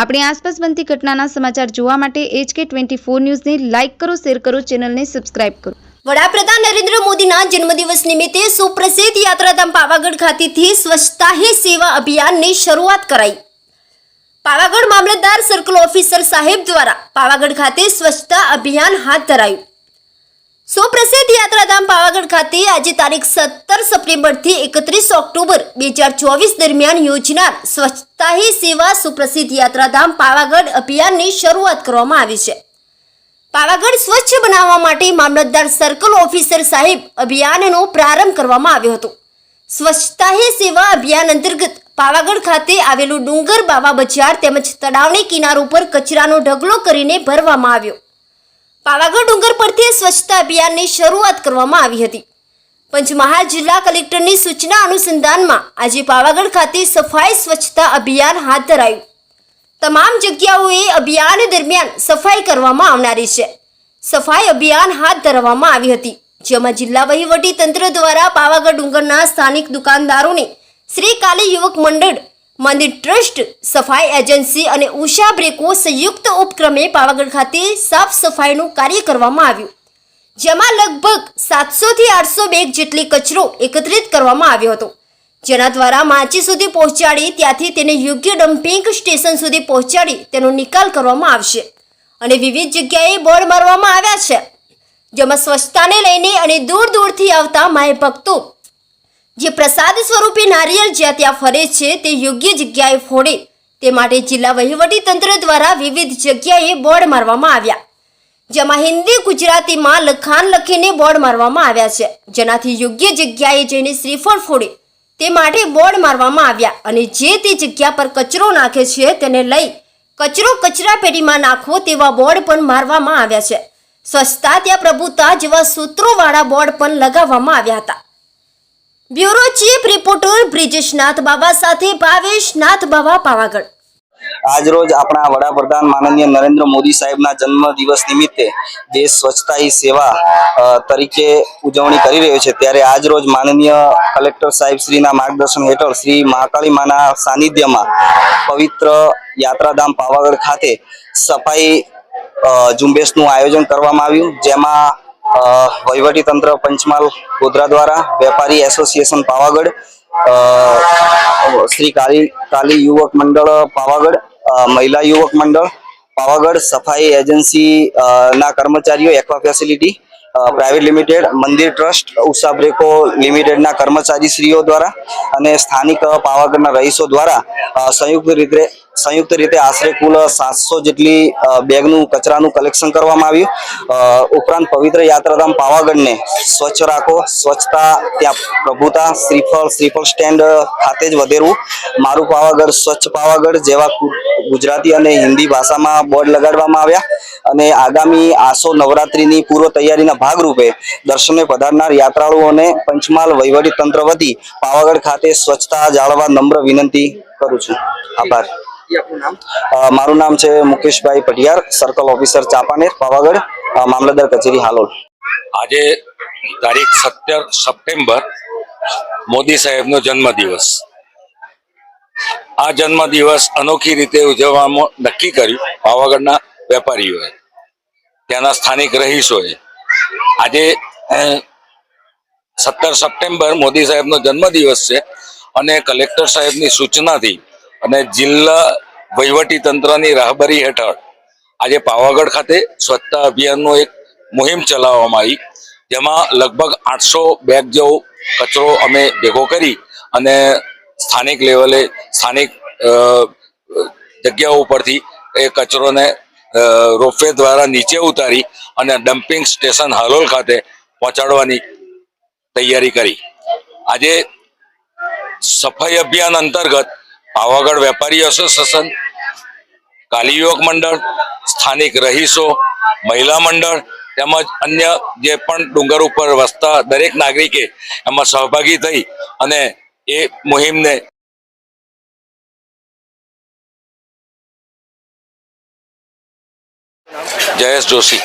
આપણી આસપાસ બનતી ઘટનાના સમાચાર જોવા માટે એચકે ટ્વેન્ટી ફોર ન્યૂઝને લાઇક કરો, શેર કરો, ચેનલને સબસ્ક્રાઇબ કરો. વડાપ્રધાન નરેન્દ્ર મોદીના જન્મદિવસ નિમિત્તે સુપ્રસિદ્ધ યાત્રાધામ પાવાગઢ ખાતેથી સ્વચ્છતા હી સેવા અભિયાનની શરૂઆત કરાઈ. પાવાગઢ મામલતદાર સર્કલ ઓફિસર સાહેબ દ્વારા પાવાગઢ ખાતે સ્વચ્છતા અભિયાન હાથ ધરાયું. સુપ્રસિદ્ધ યાત્રાધામ પાવાગઢ ખાતે આજે તારીખ સત્તર સપ્ટેમ્બરથી એકત્રીસ ઓક્ટોબર બે હજાર ચોવીસ દરમિયાન યોજનાર સ્વચ્છતા હી સેવા સુપ્રસિદ્ધ યાત્રાધામ પાવાગઢ અભિયાનની શરૂઆત કરવામાં આવી છે. પાવાગઢ સ્વચ્છ બનાવવા માટે મામલતદાર સર્કલ ઓફિસર સાહેબ અભિયાનનો પ્રારંભ કરવામાં આવ્યો હતો. સ્વચ્છતા હી સેવા અભિયાન અંતર્ગત પાવાગઢ ખાતે આવેલું ડુંગર બાવા બજાર તેમજ તળાવની કિનારો પર કચરાનો ઢગલો કરીને ભરવામાં આવ્યો. પાવાગઢ ડુંગર પરથી સ્વચ્છતા અભિયાનની શરૂઆત કરવામાં આવી હતી. પંચમહાલ જિલ્લા કલેક્ટરની સૂચના અનુસંધાનમાં આજે પાવાગઢ ખાતે સફાઈ સ્વચ્છતા અભિયાન હાથ ધરાયું. તમામ જગ્યાઓએ અભિયાન દરમિયાન સફાઈ કરવામાં આવનારી છે. સફાઈ અભિયાન હાથ ધરવામાં આવી હતી, જેમાં જિલ્લા વહીવટી તંત્ર દ્વારા પાવાગઢ ડુંગરના સ્થાનિક દુકાનદારોને શ્રી કાલી યુવક મંડળ મંદિર ટ્રસ્ટ, સફાઈ એજન્સી અને ઉષા બ્રેકો સંયુક્ત ઉપક્રમે પાવાગઢ ખાતે સાફ સફાઈનું કાર્ય કરવામાં આવ્યું. જેમાં લગભગ સાતસોથી આઠસો બેગ જેટલી કચરો એકત્રિત કરવામાં આવ્યો હતો. જેના દ્વારા માચી સુધી પહોંચાડી, ત્યાંથી તેને યોગ્ય ડમ્પિંગ સ્ટેશન સુધી પહોંચાડી તેનો નિકાલ કરવામાં આવશે. અને વિવિધ જગ્યાએ બોર્ડ મારવામાં આવ્યા છે. જેમાં સ્વચ્છતાને લઈને અને દૂર દૂરથી આવતા માય ભક્તો જે પ્રસાદ સ્વરૂપે નારિયેળ જ્યાં ત્યાં ફરે છે, તે યોગ્ય જગ્યાએ ફોડે. તે માટે જિલ્લા વહીવટી તંત્ર દ્વારા વિવિધ જગ્યાએ બોર્ડ મારવામાં આવ્યા. જેમાં હિન્દી, ગુજરાતીમાં લખાણ લખીને બોર્ડ મારવામાં આવ્યા છે. જેનાથી યોગ્ય જગ્યાએ જઈને શ્રીફળ ફોડે. તે માટે બોર્ડ મારવામાં આવ્યા અને જે તે જગ્યા પર કચરો નાખે છે, તેને લઈ કચરો કચરા પેટીમાં નાખવો તેવા બોર્ડ પણ મારવામાં આવ્યા છે. સ્વચ્છતા ત્યાં પ્રભુતા જેવા સૂત્રોવાળા બોર્ડ પણ લગાવવામાં આવ્યા હતા. Bureau chief reporter Brijesh Nath Baba સાથે ભાવેશ નાથ બાબા પાવાગઢ આજરોજ આપણા વડાપ્રધાન માનનીય નરેન્દ્ર મોદી સાહેબના જન્મ દિવસ નિમિત્તે જે સ્વચ્છતા સેવા તરીકે ઉજવણી કરી રહ્યો છે. ત્યારે આજરોજ માનનીય કલેક્ટર સાહેબ શ્રીના માર્ગદર્શન હેઠળ શ્રી મહાકાળી માના સાનિધ્યમાં પવિત્ર યાત્રાધામ પાવાગઢ ખાતે સફાઈ ઝુંબેશનું આયોજન કરવામાં આવ્યું. જેમાં વહીવટી તંત્ર પંચમહાલ ગોધરા દ્વારા વેપારી એસોસિએશન પાવાગઢ શ્રી કાલી કાલી યુવક મંડળ પાવાગઢ મહિલા યુવક મંડળ પાવાગઢ, સફાઈ એજન્સી ના કર્મચારીઓ, એક્વા ફેસિલિટી પ્રાઇવેટ લિમિટેડ, મંદિર ટ્રસ્ટ, ઉષા બ્રેકો લિમિટેડના કર્મચારીશ્રીઓ દ્વારા અને સ્થાનિક પાવાગઢના રહીશો દ્વારા સંયુક્ત રીતે સંયુક્ત રીતે આશરે કુલ સાતસો જેટલી બેગનું, કચરાનું કલેક્શન કરવામાં આવ્યું. ઉપરાંત પવિત્ર યાત્રાધામ પાવાગઢને સ્વચ્છ રાખો, સ્વચ્છતા, ત્યાં પ્રભુતા, શ્રીફળ શ્રીફળ સ્ટેન્ડ ખાતે જ વધેરવું. મારું પાવાગઢ સ્વચ્છ પાવાગઢ જેવા ગુજરાતી અને હિન્દી ભાષામાં બોર્ડ લગાડવામાં આવ્યા અને આગામી આસો નવરાત્રીની પૂર્વ તૈયારીના ભાગરૂપે દર્શને પધારનાર યાત્રાળુઓને પંચમહાલ વહીવટી તંત્ર વતી પાવાગઢ ખાતે સ્વચ્છતા જાળવવા નમ્ર વિનંતી કરું છું. આભાર. મારું નામ છે મુકેશભાઈ પટિયાર સર્કલ ઓફિસર ચાપાનેર પાવાગઢ મામલતદાર કચેરી હાલોલ. આજે તારીખ સત્તર સપ્ટેમ્બર મોદી સાહેબનો જન્મદિવસ. આ જન્મદિવસ અનોખી રીતે ઉજવવામાં નક્કી કર્યું. પાવાગઢના વેપારીઓએ, ત્યાંના સ્થાનિક રહીશોએ. આજે સત્તર સપ્ટેમ્બર મોદી સાહેબનો જન્મદિવસ છે અને કલેક્ટર સાહેબની સૂચનાથી અને જિલ્લા વહીવટી તંત્રની રાહબરી હેઠળ આજે પાવાગઢ ખાતે સ્વચ્છતા અભિયાનનો એક મુહિમ ચલાવવામાં આવી, જેમાં લગભગ આઠસો બેગ જેવો કચરો અમે ભેગો કરી અને સ્થાનિક લેવલે સ્થાનિક જગ્યાઓ ઉપરથી એ કચરોને રોપવે દ્વારા નીચે ઉતારી અને ડમ્પિંગ સ્ટેશન હાલોલ ખાતે પહોંચાડવાની તૈયારી કરી. આજે સફાઈ અભિયાન અંતર્ગત પાવાગઢ વેપારી એસોસિએશન, કાલી યુવક મંડળ, સ્થાનિક રહીશો, મહિલા મંડળ તેમજ અન્ય જે પણ ડુંગર ઉપર વસતા દરેક નાગરિકે એમાં સહભાગી થઈ અને એ મુહિમને જયેશ જોશી.